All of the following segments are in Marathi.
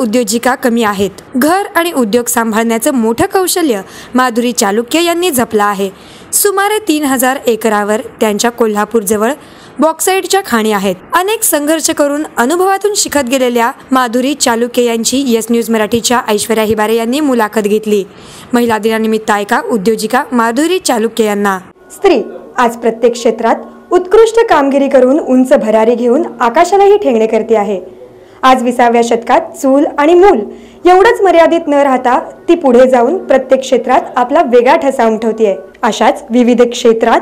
उद्योजिका कमी आहेत. घर आणि उद्योग सांभाळण्याचं मोठं कौशल्य माधुरी चालुक्य यांनी जपलं आहे. सुमारे तीन हजार एकरावर त्यांच्या कोल्हापूरजवळ बॉक्साईडच्या खाणी आहेत. अनेक संघर्ष करून अनुभवातून शिकत गेलेल्या माधुरी चालुक्य यांची येस न्यूज मराठीच्या ऐश्वर्या हिबारे यांनी मुलाखत घेतली. महिला दिनानिमित्त ऐका उद्योजिका माधुरी चालुक्य यांना. स्त्री आज प्रत्येक क्षेत्रात उत्कृष्ट कामगिरी करून उंच भरारी घेऊन आकाशालाही ठेंगणे करते आहे. आज विसाव्या शतकात चूल आणि मूल एवढंच मर्यादित न राहता ती पुढे जाऊन प्रत्येक क्षेत्रात आपला वेगळा ठसा उमटवतीये अशाच विविध क्षेत्रात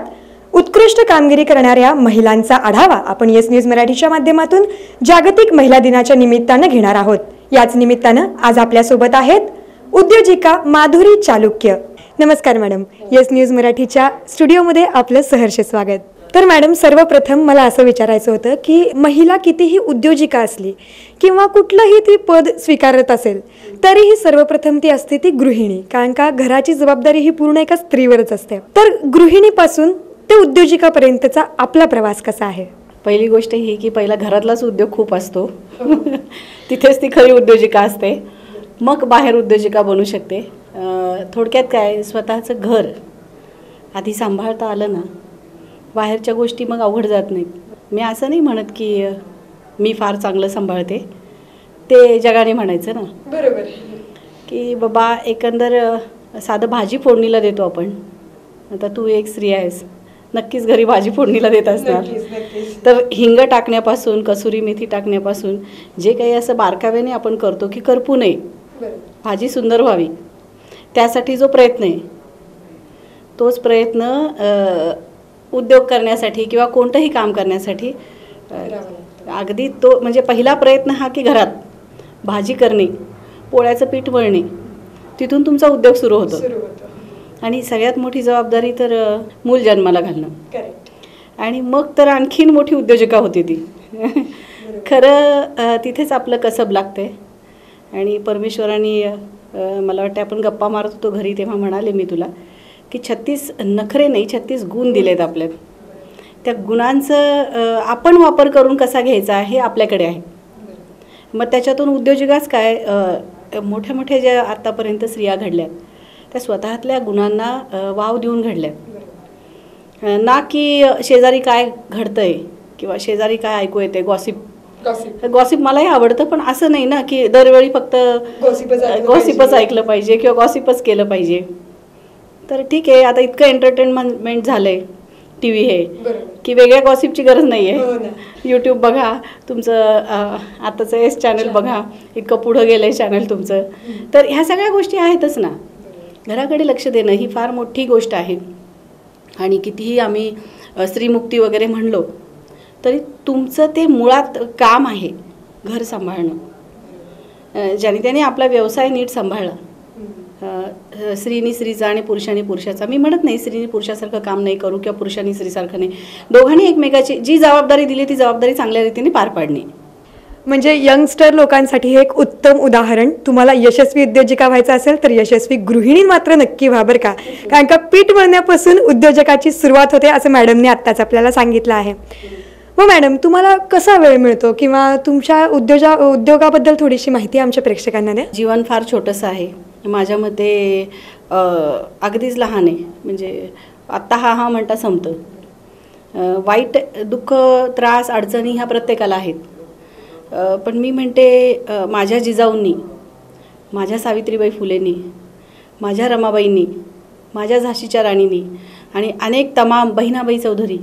उत्कृष्ट कामगिरी करणाऱ्या महिलांचा आढावा आपण येस न्यूज मराठीच्या माध्यमातून जागतिक महिला दिनाच्या निमित्तानं घेणार आहोत. याच निमित्तानं आज आपल्यासोबत आहेत उद्योजिका माधुरी चालुक्य. नमस्कार मॅडम. येस न्यूज मराठीच्या स्टुडिओमध्ये आपलं सहर्ष स्वागत. तर मॅडम सर्वप्रथम मला असं विचारायचं होतं की महिला कितीही उद्योजिका असली किंवा कुठलंही ती पद स्वीकारत असेल तरीही सर्वप्रथम ती असते ती गृहिणी. कारण का घराची जबाबदारी ही पूर्ण एका स्त्रीवरच असते. तर गृहिणीपासून ते उद्योजिकापर्यंतचा आपला प्रवास कसा आहे? पहिली गोष्ट ही की पहिला घरातलाच उद्योग खूप असतो. तिथेच ती खरी उद्योजिका असते. मग बाहेर उद्योजिका बनू शकते. थोडक्यात काय स्वतःचं घर आधी सांभाळता आलं ना बाहेरच्या गोष्टी मग अवघड जात नाहीत. मी असं नाही म्हणत की मी फार चांगलं सांभाळते. ते जगाने म्हणायचं ना. बरोबर. की बाबा एकंदर साधं भाजी फोडणीला देतो आपण. आता तू एक स्त्री आहेस. नक्कीच घरी भाजी फोडणीला देत असणार. तर हिंग टाकण्यापासून कसुरी मेथी टाकण्यापासून जे काही असं बारकाव्याने आपण करतो की करपू नये. भाजी सुंदर व्हावी. त्यासाठी जो प्रयत्न आहे तोच प्रयत्न उद्योग करण्यासाठी किंवा कोणतंही काम करण्यासाठी अगदी तो म्हणजे पहिला प्रयत्न हा की घरात भाजी करणे पोळ्याचं पीठ वळणे तिथून तुमचा उद्योग सुरू होतो. आणि सगळ्यात मोठी जबाबदारी तर मूल जन्माला घालणं. आणि मग तर आणखीन मोठी उद्योजिका होती ती. खरं तिथेच आपलं कसब लागते आणि परमेश्वराने मला वाटतं आपण गप्पा मारत होतो घरी तेव्हा म्हणाले मी तुला की छत्तीस नखरे नाही छत्तीस गुण दिलेत आपल्यात. त्या गुणांचं आपण वापर करून कसा घ्यायचा हे आपल्याकडे आहे. मग त्याच्यातून उद्योजिकाच काय मोठ्या मोठ्या ज्या आत्तापर्यंत स्त्रिया घडल्यात त्या स्वतःतल्या गुणांना वाव देऊन घडल्यात. ना की शेजारी काय घडतंय किंवा शेजारी काय ऐकू येते गॉसिप गॉसिप मलाही आवडतं पण असं नाही ना की दरवेळी फक्त गॉसिपच. ऐकलं पाहिजे. किंवा गॉसिपच केलं पाहिजे. तर ठीक आहे आता इतकं एंटरटेनमेंट झालंय टी व्ही हे की वेगळ्या गॉसिपची गरज नाही हो आहे यूट्यूब बघा तुमचं आताचं एस चॅनल बघा इतकं पुढं गेलं आहे चॅनल तुमचं तर ह्या सगळ्या गोष्टी आहेतच ना. घराकडे लक्ष देणं ही फार मोठी गोष्ट आहे. आणि कितीही आम्ही स्त्रीमुक्ती वगैरे म्हणलो तरी तुमचं ते मुळात काम आहे घर सांभाळणं. ज्याने त्याने आपला व्यवसाय नीट सांभाळला. स्त्रीनी स्त्रीचा आणि पुरुषाने पुरुषाचा. मी म्हणत नाही स्त्रीने पुरुषासारखं काम नाही करू किंवा पुरुषांनी स्त्रीसारखं नाही. दोघांनी एकमेकाची जी जबाबदारी दिली ती जबाबदारी चांगल्या रीतीने पार पाडणे म्हणजे यंगस्टर लोकांसाठी हे एक उत्तम उदाहरण. तुम्हाला यशस्वी उद्योजिका व्हायचं असेल तर यशस्वी गृहिणी मात्र नक्की व्हा बरं का. कारण का पीठ मळण्यापासून उद्योजकाची सुरुवात होते असं मॅडमने आत्ताच आपल्याला सांगितलं आहे. मग मॅडम तुम्हाला कसा वेळ मिळतो? किंवा तुमच्या उद्योजा उद्योगाबद्दल थोडीशी माहिती आमच्या प्रेक्षकांना द्या. जीवन फार छोटंसं आहे. माझ्या मते अगदीच लहान आहे. म्हणजे आत्ता हा हा म्हणता संपतं. वाईट दुःख त्रास अडचणी ह्या प्रत्येकाला आहेत. पण मी म्हणते माझ्या जिजाऊंनी माझ्या सावित्रीबाई फुलेंनी माझ्या रमाबाईंनी माझ्या झाशीच्या राणींनी आणि अनेक तमाम बहिणाबाई चौधरी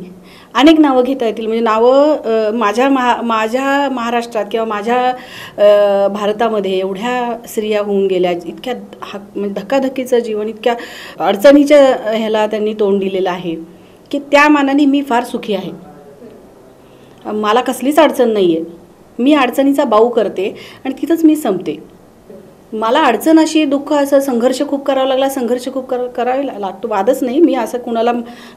अनेक नावं घेता येतील. म्हणजे नावं माझ्या महा माझ्या महाराष्ट्रात किंवा माझ्या भारतामध्ये एवढ्या स्त्रिया होऊन गेल्या इतक्या हा म्हणजे धक्काधक्कीचं जीवन इतक्या अडचणीच्या ह्याला त्यांनी तोंड दिलेलं आहे की त्या मानाने मी फार सुखी आहे. मला कसलीच अडचण नाही आहे मी अडचणीचा बाऊ करते आणि तिथंच मी संपते. मला अडचण अशी दुःख असं संघर्ष खूप करावा लागला संघर्ष खूप कर करावे लागतो. वादच नाही. मी असं कुणाला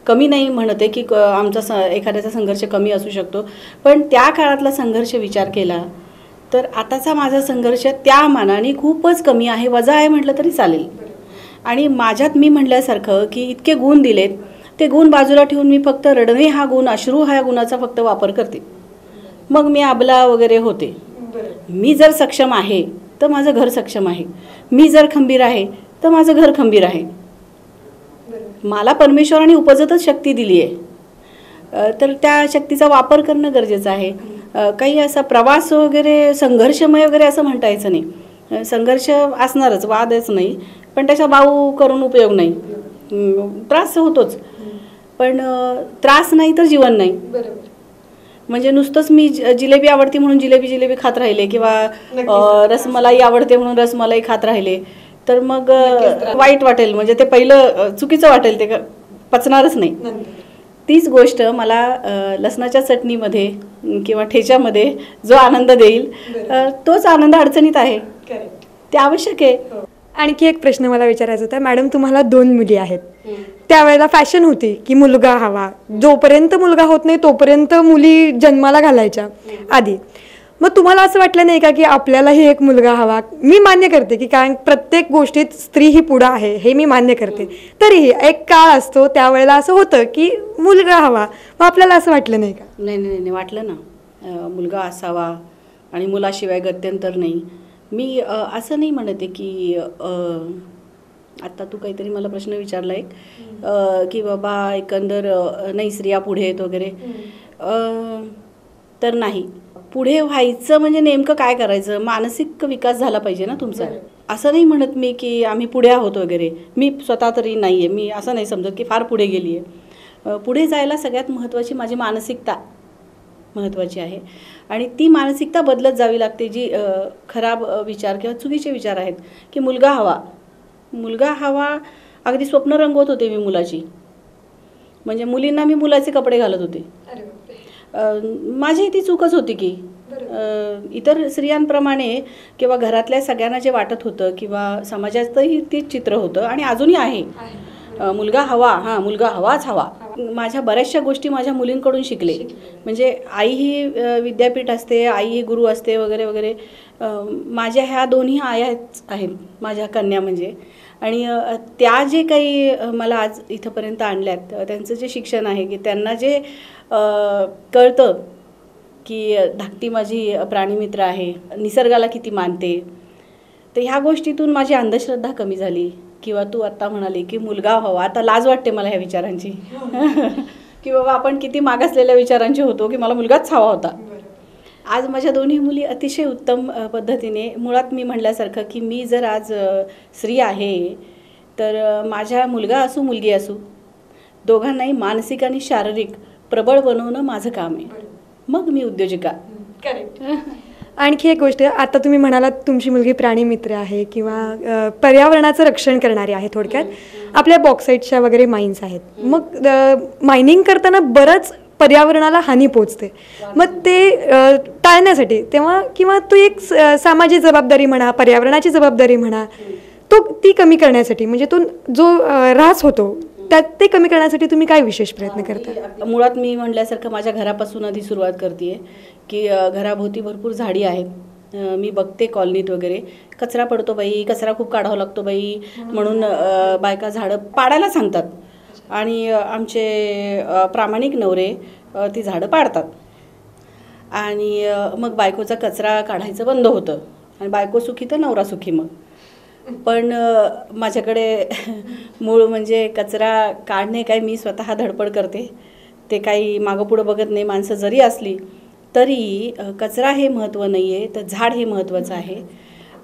कमी नाही म्हणते की क- आमचा स एखाद्याचा संघर्ष कमी असू शकतो. पण त्या काळातला संघर्ष विचार केला तर आताचा माझा संघर्ष त्या मानाने खूपच कमी आहे. वजा आहे म्हटलं तरी चालेल. आणि माझ्यात मी म्हटल्यासारखं की इतके गुण दिलेत ते गुण बाजूला ठेवून मी फक्त रडणे हा गुण अश्रू ह्या गुणाचा फक्त वापर करते. मग मी अबला वगैरे होते. मी जर सक्षम आहे तर माझं घर सक्षम आहे. मी जर खंबीर आहे तर माझं घर खंबीर आहे. मला परमेश्वराने उपजतच शक्ती दिली आहे तर त्या शक्तीचा वापर करणं गरजेचं आहे. काही असा प्रवास वगैरे संघर्षमय वगैरे असं म्हणता यायचं नाही. संघर्ष असणारच वादच नाही. पण त्याचा बाऊ करून उपयोग नाही. त्रास होतोच. पण त्रास नाही तर जीवन नाही. म्हणजे नुसतंच मी जिलेबी आवडते म्हणून जिलेबी जिलेबी खात राहिले किंवा रसमलाई आवडते म्हणून रसमलाई खात राहिले. तर मग वाईट वाटेल म्हणजे ते पहिलं चुकीचं वाटेल ते पचणारच नाही. तीच गोष्ट मला लसणाच्या चटणीमध्ये किंवा ठेच्यामध्ये जो आनंद देईल तोच आनंद अडचणीत आहे. ते आवश्यक आहे. आणखी एक प्रश्न मला विचारायचा होता. मॅडम तुम्हाला दोन मुली आहेत. त्यावेळेला फॅशन होती की मुलगा हवा. जोपर्यंत मुलगा होत नाही तोपर्यंत मुली जन्माला घालायच्या आधी. मग तुम्हाला असं वाटलं नाही का की आपल्यालाही एक मुलगा हवा? मी मान्य करते की कारण प्रत्येक गोष्टीत स्त्री ही पुढं आहे हे मी मान्य करते. तरीही एक काळ असतो त्यावेळेला असं होतं की मुलगा हवा. मग आपल्याला असं वाटलं नाही का? नाही नाही नाही वाटलं ना. मुलगा असावा आणि मुलाशिवाय गत्यंतर नाही. मी असं नाही म्हणते की आत्ता तू काहीतरी मला प्रश्न विचारला एक की बाबा एकंदर नाही स्त्रिया पुढे आहेत वगैरे. तर नाही. पुढे व्हायचं म्हणजे नेमकं काय करायचं? मानसिक विकास झाला पाहिजे ना तुमचा. असं नाही म्हणत मी की आम्ही पुढे आहोत वगैरे. मी स्वतः तरी नाही आहे मी असं नाही समजत की फार पुढे गेली आहे पुढे जायला सगळ्यात महत्त्वाची माझी मानसिकता महत्त्वाची आहे. आणि ती मानसिकता बदलत जावी लागते जी खराब विचार किंवा चुकीचे विचार आहेत की मुलगा हवा. मुलगा हवा अगदी स्वप्न रंगवत होते मी मुलाची. म्हणजे मुलींना मी मुलाचे कपडे घालत होते. माझी ती चूकच होती की इतर स्त्रियांप्रमाणे किंवा घरातल्या सगळ्यांना जे वाटत होतं किंवा समाजातही तेच चित्र होतं आणि अजूनही आहे. मुलगा हवा हां मुलगा हवाच हवा. माझ्या बऱ्याचशा गोष्टी माझ्या मुलींकडून शिकले. म्हणजे आई ही विद्यापीठ असते आई ही गुरु असते वगैरे वगैरे. माझ्या ह्या दोन्ही आयाच आहेत माझ्या कन्या म्हणजे. आणि त्या जे काही मला आज इथंपर्यंत आणल्यात त्यांचं जे शिक्षण आहे की त्यांना जे कळतं की धाकटी माझी प्राणीमित्र आहे निसर्गाला किती मानते. तर ह्या गोष्टीतून माझी अंधश्रद्धा कमी झाली. किंवा तू आत्ता म्हणाली की मुलगा हवा आता लाज वाटते मला ह्या विचारांची. की बाबा आपण किती मागासलेल्या विचारांची होतो की मला मुलगाच हवा होता. आज माझ्या दोन्ही मुली अतिशय उत्तम पद्धतीने मुळात मी म्हणल्यासारखं की मी जर आज स्त्री आहे तर माझ्या मुलगा असू मुलगी असू दोघांनाही मानसिक आणि शारीरिक प्रबळ बनवणं माझं काम आहे. मग मी उद्योजिका. आणखी एक गोष्ट आता तुम्ही म्हणालात तुमची मुलगी प्राणीमित्र आहे किंवा पर्यावरणाचं रक्षण करणारी आहे थोडक्यात. आपल्या बॉक्साईटच्या वगैरे माइन्स आहेत. मग मायनिंग करताना बरंच पर्यावरणाला हानी पोचते मग ते टाळण्यासाठी तेव्हा किंवा तो एक सामाजिक जबाबदारी म्हणा पर्यावरणाची जबाबदारी म्हणा तो ती कमी करण्यासाठी म्हणजे तो जो ऱ्हास होतो त्यात ते कमी करण्यासाठी तुम्ही काय विशेष प्रयत्न करता? मुळात मी म्हटल्यासारखं माझ्या घरापासून आधी सुरुवात करते की घराभोवती भरपूर झाडी आहेत. मी बघते कॉलनीत वगैरे. कचरा पडतो बाई कचरा खूप काढावा लागतो बाई. म्हणून बायका झाडं पाडायला सांगतात. आणि आमचे प्रामाणिक नवरे ती झाडं पाडतात. आणि मग बायकोचा कचरा काढायचं बंद होतं. आणि बायको सुखी तर नवरा सुखी मग. पण माझ्याकडे मूळ म्हणजे कचरा काढणे काय मी स्वतः धडपड करते. ते काही मागं पुढं बघत नाही. माणसं जरी असली तरी कचरा हे महत्त्व नाही आहे तर झाड हे महत्त्वाचं आहे.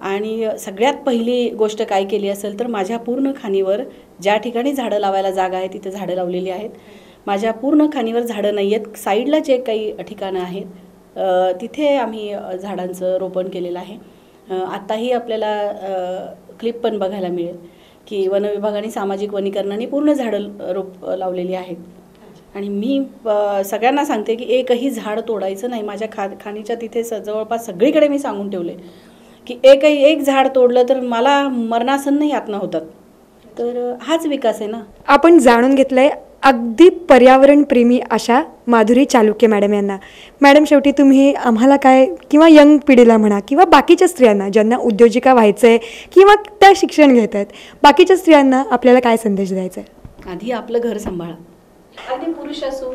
आणि सगळ्यात पहिली गोष्ट काय केली असेल तर माझ्या पूर्ण खाणीवर ज्या ठिकाणी झाडं लावायला जागा आहे तिथे झाडं लावलेली आहेत. माझ्या पूर्ण खाणीवर झाडं नाही आहेत साईडला जे काही ठिकाणं आहेत तिथे आम्ही झाडांचं रोपण केलेलं आहे. आत्ताही आपल्याला क्लिप पण बघायला मिळेल की वनविभागाने सामाजिक वनीकरणाने पूर्ण झाडं रोप लावलेली आहेत. आणि मी सगळ्यांना सांगते की एकही झाड तोडायचं नाही. माझ्या खा खाणीच्या तिथे स जवळपास सगळीकडे मी सांगून ठेवले की एकही एक झाड तोडलं तर मला मरणासन्न यातना होतात. तर हाच विकास आहे ना. आपण जाणून घेतलंय अगदी पर्यावरणप्रेमी अशा माधुरी चालुक्य मॅडम यांना. मॅडम शेवटी तुम्ही आम्हाला काय किंवा यंग पिढीला म्हणा किंवा बाकीच्या स्त्रियांना ज्यांना उद्योजिका व्हायचं आहे किंवा त्या शिक्षण घेत आहेत बाकीच्या स्त्रियांना आपल्याला काय संदेश द्यायचा आहे आधी आपलं घर सांभाळा. आणि पुरुष असो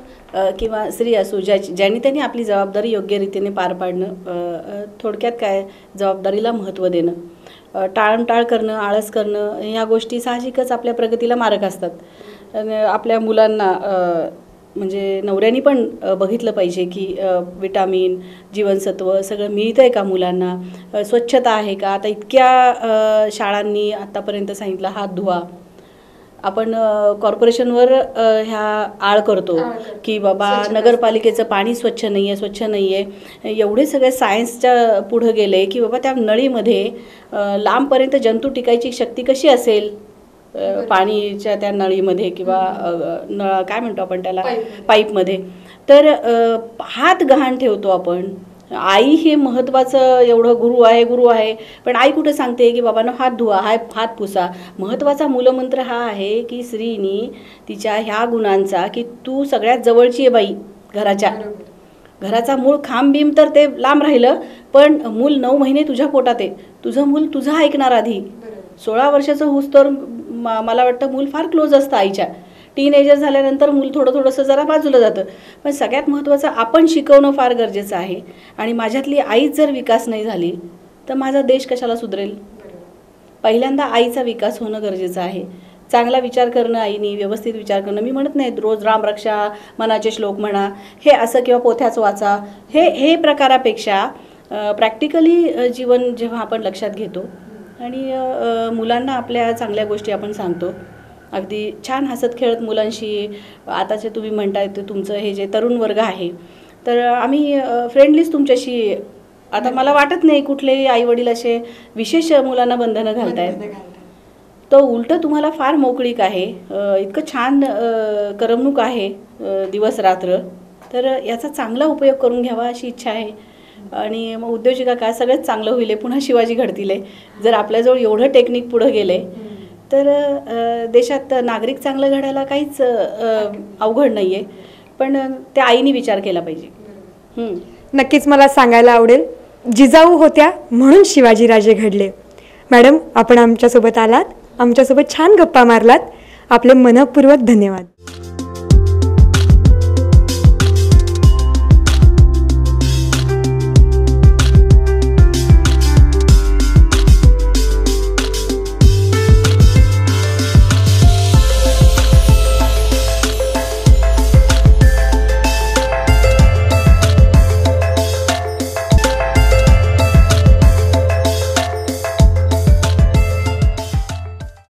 किंवा स्त्री असो ज्या ज्यांनी त्यांनी आपली जबाबदारी योग्य रीतीने पार पाडणं थोडक्यात काय जबाबदारीला महत्त्व देणं. टाळमटाळ करणं आळस करणं ह्या गोष्टी साहजिकच आपल्या प्रगतीला मारक असतात. आपल्या मुलांना म्हणजे नवऱ्यानी पण बघितलं पाहिजे की विटामिन जीवनसत्व सगळं मिळतं आहे का मुलांना? स्वच्छता आहे का? आता इतक्या शाळांनी आत्तापर्यंत सांगितलं हात धुवा. आपण कॉर्पोरेशनवर ह्या आळ करतो की बाबा नगरपालिकेचं पाणी स्वच्छ नाही आहे स्वच्छ नाही आहे एवढे सगळे सायन्सच्या पुढं गेले की बाबा त्या नळीमध्ये लांबपर्यंत जंतू टिकायची शक्ती कशी असेल? पाणीच्या त्या नळीमध्ये किंवा नळ काय म्हणतो आपण त्याला? पाईपमध्ये. तर हात गहाण ठेवतो आपण. आई हे महत्त्वाचं एवढं गुरु आहे गुरु आहे. पण आई कुठं सांगते की बाबांनो हात धुवा हाय हात पुसा. महत्त्वाचा मूलमंत्र हा आहे की स्त्रीनी तिच्या ह्या गुणांचा की तू सगळ्यात जवळची आहे बाई घराच्या. घराचा मूळ खांब बीम तर ते लांब राहिलं पण मूल नऊ महिने तुझ्या पोटात आहे. तुझं मूल तुझं ऐकणार आधी. सोळा वर्षाचं होऊस तर मला वाटतं मूल फार क्लोज असतं आईच्या. टीनेजर झाल्यानंतर मूल थोडं थोडंसं जरा बाजूला जातं. पण सगळ्यात महत्त्वाचं आपण शिकवणं फार गरजेचं आहे. आणि माझ्यातली आईच जर विकास नाही झाली तर माझा देश कशाला सुधरेल? पहिल्यांदा आईचा विकास होणं गरजेचं आहे. चांगला विचार करणं आईनी व्यवस्थित विचार करणं. मी म्हणत नाही रोज रामरक्षा मनाचे श्लोक म्हणा हे असं किंवा पोथ्याच वाचा. हे हे प्रकारापेक्षा प्रॅक्टिकली जीवन जेव्हा आपण लक्षात घेतो आणि मुलांना आपल्या चांगल्या गोष्टी आपण सांगतो अगदी छान हसत खेळत मुलांशी आताचे तुम्ही म्हणताय ते तुमचं हे जे तरुण वर्ग आहे. तर आम्ही फ्रेंडलीच तुमच्याशी आता मला वाटत नाही कुठलेही आई वडील असे विशेष मुलांना बंधनं घालतायत. तो उलट तुम्हाला फार मोकळीक आहे. इतकं छान करमणूक आहे दिवस रात्र. तर याचा चांगला उपयोग करून घ्यावा अशी इच्छा आहे. आणि मग उद्योजिका काय सगळंच चांगलं होईल पुन्हा शिवाजी घडतील जर आपल्याजवळ एवढं टेक्निक पुढं गेले तर देशात नागरिक चांगलं घडायला काहीच अवघड नाही आहे पण त्या आईने विचार केला पाहिजे. नक्कीच मला सांगायला आवडेल जिजाऊ होत्या म्हणून शिवाजीराजे घडले. मॅडम आपण आमच्यासोबत आलात. आमच्यासोबत छान गप्पा मारलात. आपले मनपूर्वक धन्यवाद.